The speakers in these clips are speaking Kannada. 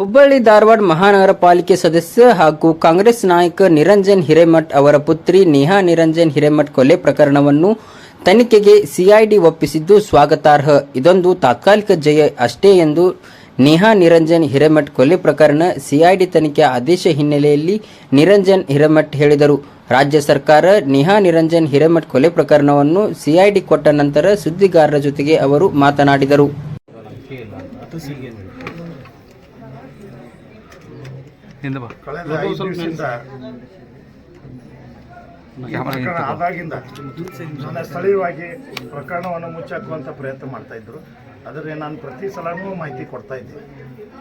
ಹುಬ್ಬಳ್ಳಿ ಧಾರವಾಡ ಮಹಾನಗರ ಪಾಲಿಕೆ ಸದಸ್ಯ ಹಾಗೂ ಕಾಂಗ್ರೆಸ್ ನಾಯಕ ನಿರಂಜನ್ ಹಿರೇಮಠ್ ಅವರ ಪುತ್ರಿ ನೇಹಾ ನಿರಂಜನ್ ಹಿರೇಮಠ್ ಕೊಲೆ ಪ್ರಕರಣವನ್ನು ತನಿಖೆಗೆ ಸಿಐಡಿ ಒಪ್ಪಿಸಿದ್ದು ಸ್ವಾಗತಾರ್ಹ. ಇದೊಂದು ತಾತ್ಕಾಲಿಕ ಜಯ ಅಷ್ಟೇ ಎಂದು ನೇಹಾ ನಿರಂಜನ್ ಹಿರೇಮಠ್ ಕೊಲೆ ಪ್ರಕರಣ ಸಿಐಡಿ ತನಿಖೆ ಆದೇಶ ಹಿನ್ನೆಲೆಯಲ್ಲಿ ನಿರಂಜನ್ ಹಿರೇಮಠ್ ಹೇಳಿದರು. ರಾಜ್ಯ ಸರ್ಕಾರ ನೇಹಾ ನಿರಂಜನ್ ಹಿರೇಮಠ್ ಕೊಲೆ ಪ್ರಕರಣವನ್ನು ಸಿಐಡಿ ಕೊಟ್ಟ ನಂತರ ಸುದ್ದಿಗಾರರ ಜೊತೆಗೆ ಅವರು ಮಾತನಾಡಿದರು. ಹಿಂದೆ ಬಾ. ಕಳೆದ ಐದು ದಿವಸದಿಂದ ಈ ಪ್ರಕರಣ ಆದಾಗಿಂದ ನನ್ನ ಸ್ಥಳೀಯವಾಗಿ ಪ್ರಕರಣವನ್ನು ಮುಚ್ಚಾಕುವಂಥ ಪ್ರಯತ್ನ ಮಾಡ್ತಾ ಇದ್ರು. ಆದರೆ ನಾನು ಪ್ರತಿ ಸಲನೂ ಮಾಹಿತಿ ಕೊಡ್ತಾ ಇದ್ದೆ.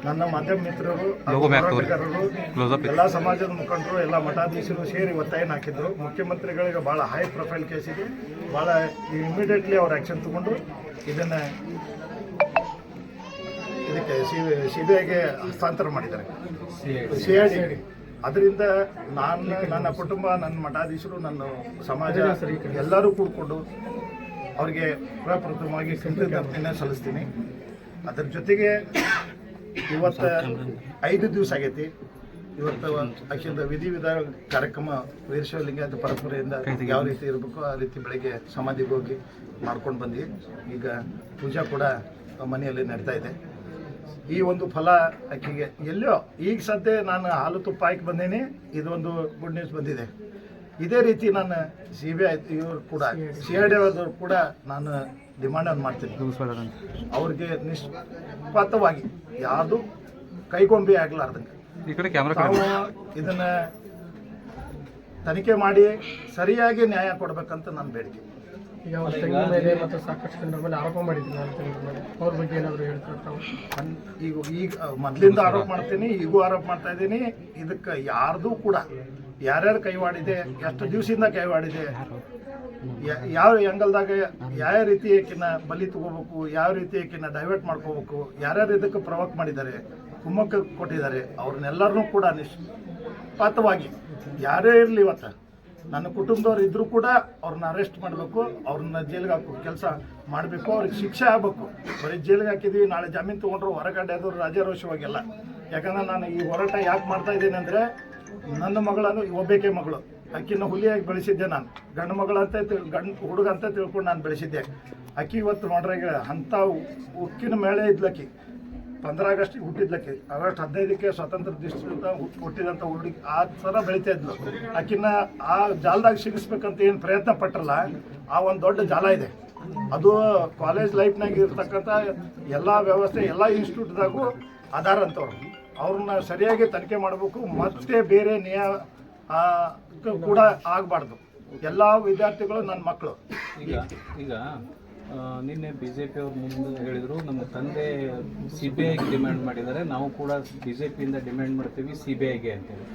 ನನ್ನ ಮಾಧ್ಯಮ ಮಿತ್ರರು ಹೋರಾಟಗಾರರು. ಎಲ್ಲ ಸಮಾಜದ ಮುಖಂಡರು ಎಲ್ಲ ಮಠಾಧೀಶರು ಸೇರಿ ಒತ್ತಾಯನ ಹಾಕಿದ್ರು. ಮುಖ್ಯಮಂತ್ರಿಗಳಿಗೆ ಭಾಳ ಹೈ ಪ್ರೊಫೈಲ್ ಕೇಸ್ ಇದೆ. ಭಾಳ ಇಮಿಡಿಯೇಟ್ಲಿ ಅವ್ರು ಆ್ಯಕ್ಷನ್ ತಗೊಂಡು ಇದನ್ನು ಇದಕ್ಕೆ ಸಿ ಬಿ ಐಗೆ ಹಸ್ತಾಂತರ ಮಾಡಿದ್ದಾರೆ. ಸಿ ಅದರಿಂದ ನಾನು, ನನ್ನ ಕುಟುಂಬ, ನನ್ನ ಮಠಾಧೀಶರು, ನನ್ನ ಸಮಾಜ, ಎಲ್ಲರೂ ಕೂಡಿಕೊಂಡು ಅವರಿಗೆ ಪ್ರಪ್ರಥಮವಾಗಿ ಕೃತಜ್ಞತೆಯನ್ನು ಸಲ್ಲಿಸ್ತೀನಿ. ಅದರ ಜೊತೆಗೆ ಇವತ್ತು ಐದು ದಿವಸ ಆಗೈತಿ. ಇವತ್ತು ವಿಧಿ ವಿಧಾನ ಕಾರ್ಯಕ್ರಮ ಅಂತ ಪರಂಪರೆಯಿಂದ ಯಾವ ರೀತಿ ಇರಬೇಕು ಆ ರೀತಿ ಬೆಳಗ್ಗೆ ಸಮಾಧಿಗೆ ಹೋಗಿ ಮಾಡ್ಕೊಂಡು ಬಂದ್ವಿ. ಈಗ ಪೂಜಾ ಕೂಡ ಮನೆಯಲ್ಲಿ ನಡೀತಾ ಇದೆ. ಈ ಒಂದು ಫಲ ಆಕೆಗೆ. ಎಲ್ಲೋ ಈಗ ಸದ್ಯ ನಾನು ಹಾಲು ತುಪ್ಪ ಹಾಕಿ ಬಂದೇನೆ ಇದೊಂದು ಗುಡ್ ನ್ಯೂಸ್ ಬಂದಿದೆ. ಇದೇ ರೀತಿ ನಾನು ಸಿ ಬಿ ಐ ಇವರು ಕೂಡ ಸಿ ಐ ಡಿ ಕೂಡ ನಾನು ಡಿಮಾಂಡ್ ಅನ್ನು ಮಾಡ್ತೀನಿ. ಅವ್ರಿಗೆ ನಿಷ್ಪಾತವಾಗಿ ಯಾವುದು ಕೈಗೊಂಬೆ ಆಗಲಾರ್ದಂಗೆ. ಈ ಕಡೆ ಕ್ಯಾಮ್ರಾ ತಾವು ಇದನ್ನ ತನಿಖೆ ಮಾಡಿ ಸರಿಯಾಗಿ ನ್ಯಾಯ ಕೊಡಬೇಕಂತ ನಾನು ಬೇಡಿಕೆ. ಈಗ ಅವ್ರ ತಂಗಿ ಮೇಲೆ ಮತ್ತು ಸಾಕಷ್ಟು ಜನರ ಮೇಲೆ ಆರೋಪ ಮಾಡಿದ್ದೀನಿ ನನ್ನ ತಂಗಿ ಮೇಲೆ ಅವ್ರ ಬಗ್ಗೆ ಏನಾದರೂ ಹೇಳ್ತಾರೆ ಈಗ ಈಗ ಮೊದಲಿಂದ ಆರೋಪ ಮಾಡ್ತೀನಿ, ಈಗೂ ಆರೋಪ ಮಾಡ್ತಾ ಇದ್ದೀನಿ. ಇದಕ್ಕೆ ಯಾರ್ದು ಕೂಡ, ಯಾರ್ಯಾರು ಕೈವಾಡಿದೆ ಎಷ್ಟು ದಿವಸದಿಂದ ಕೈವಾಡಿದೆ ಯಾವ ಆ್ಯಂಗಲ್ದಾಗ ಯಾವ ರೀತಿ ಆಕಿನ ಬಲಿ ತಗೋಬೇಕು, ಯಾವ ರೀತಿ ಆಕಿನ ಡೈವರ್ಟ್ ಮಾಡ್ಕೋಬೇಕು, ಯಾರ್ಯಾರು ಇದಕ್ಕೆ ಪ್ರವೋಕ್ ಮಾಡಿದ್ದಾರೆ, ಕುಮ್ಮಕ್ಕ ಕೊಟ್ಟಿದ್ದಾರೆ ಅವ್ರನ್ನೆಲ್ಲರನ್ನೂ ಕೂಡ ನಿಷ್ಪಾತವಾಗಿ ಯಾರೇ ಇರಲಿ ಇವತ್ತು. ನನ್ನ ಕುಟುಂಬದವ್ರು ಇದ್ರೂ ಕೂಡ ಅವ್ರನ್ನ ಅರೆಸ್ಟ್ ಮಾಡಬೇಕು, ಅವ್ರನ್ನ ಜೈಲಿಗೆ ಹಾಕೋ ಕೆಲಸ ಮಾಡಬೇಕು, ಅವ್ರಿಗೆ ಶಿಕ್ಷೆ ಆಗಬೇಕು. ಬರೀ ಜೈಲಿಗೆ ಹಾಕಿದ್ವಿ, ನಾಳೆ ಜಾಮೀನು ತೊಗೊಂಡ್ರು ಹೊರಗಡೆ ಅದು ರಾಜಾರೋಷವಾಗಿಲ್ಲ ಯಾಕಂದ್ರೆ ನಾನು ಈ ಹೋರಾಟ ಯಾಕೆ ಮಾಡ್ತಾ ಇದ್ದೀನಿ ಅಂದರೆ, ನನ್ನ ಮಗಳನ್ನು ಒಬ್ಬೇಕೆ ಮಗಳು ಅಕ್ಕಿನ ಹುಲಿಯಾಗಿ ಬೆಳೆಸಿದ್ದೆ ನಾನು. ಗಂಡು ಅಂತ ತಿಳ್, ಗಂಡು ಹುಡುಗ ಅಂತ ತಿಳ್ಕೊಂಡು ನಾನು ಬೆಳೆಸಿದ್ದೆ. ಅಕ್ಕಿ ಇವತ್ತು ನೋಡ್ರೆ ಅಂಥ ಉಕ್ಕಿನ ಮೇಳೆ ಇದ್ಲಕ್ಕಿ ಪಂದ್ರ ಆಗಸ್ಟಿಗೆ ಹುಟ್ಟಿದ್ಲಕ್ಕೆ, ಆಗಸ್ಟ್ ಹದಿನೈದಕ್ಕೆ ಸ್ವಾತಂತ್ರ್ಯ ಹುಟ್- ಹುಟ್ಟಿದಂಥ ಹುಡುಗಿ ಆ ಥರ ಬೆಳೀತಾ ಇದ್ಲು. ಆಕಿನ ಆ ಜಾಲದಾಗ ಸಿಗಿಸ್ಬೇಕಂತ ಏನು ಪ್ರಯತ್ನ ಪಟ್ಟರಲ್ಲ ಆ ಒಂದು ದೊಡ್ಡ ಜಾಲ ಇದೆ. ಅದು ಕಾಲೇಜ್ ಲೈಫ್ನಾಗ ಇರ್ತಕ್ಕಂಥ ಎಲ್ಲ ವ್ಯವಸ್ಥೆ, ಎಲ್ಲ ಇನ್ಸ್ಟಿಟ್ಯೂಟ್ದಾಗೂ ಆಧಾರ ಅಂತವ್ರು. ಅವ್ರನ್ನ ಸರಿಯಾಗಿ ತನಿಖೆ ಮಾಡಬೇಕು, ಮತ್ತೆ ಬೇರೆ ನಿಯ ಕೂಡ ಆಗಬಾರ್ದು. ಎಲ್ಲ ವಿದ್ಯಾರ್ಥಿಗಳು ನನ್ನ ಮಕ್ಕಳು ಈಗ ಈಗ ನಿನ್ನೆ ಬಿ ಜೆ ಪಿ ಅವ್ರ ಮುಂದೆ ಹೇಳಿದರು, ನಮ್ಮ ತಂದೆ ಸಿ ಬಿ ಐಗೆ ಡಿಮ್ಯಾಂಡ್ ಮಾಡಿದ್ದಾರೆ, ನಾವು ಕೂಡ ಬಿ ಜೆ ಪಿಯಿಂದ ಡಿಮ್ಯಾಂಡ್ ಮಾಡ್ತೀವಿ ಸಿ ಬಿ ಐಗೆ ಅಂತೇಳಿ.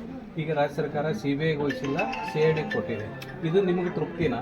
ಈಗ ರಾಜ್ಯ ಸರ್ಕಾರ ಸಿ ಬಿ ಐಗೆ ಹೋಯಿಸಿಲ್ಲ, ಸಿ ಐ ಡಿಗೆ ಕೊಟ್ಟಿದೆ. ಇದು ನಿಮಗೆ ತೃಪ್ತಿನಾ?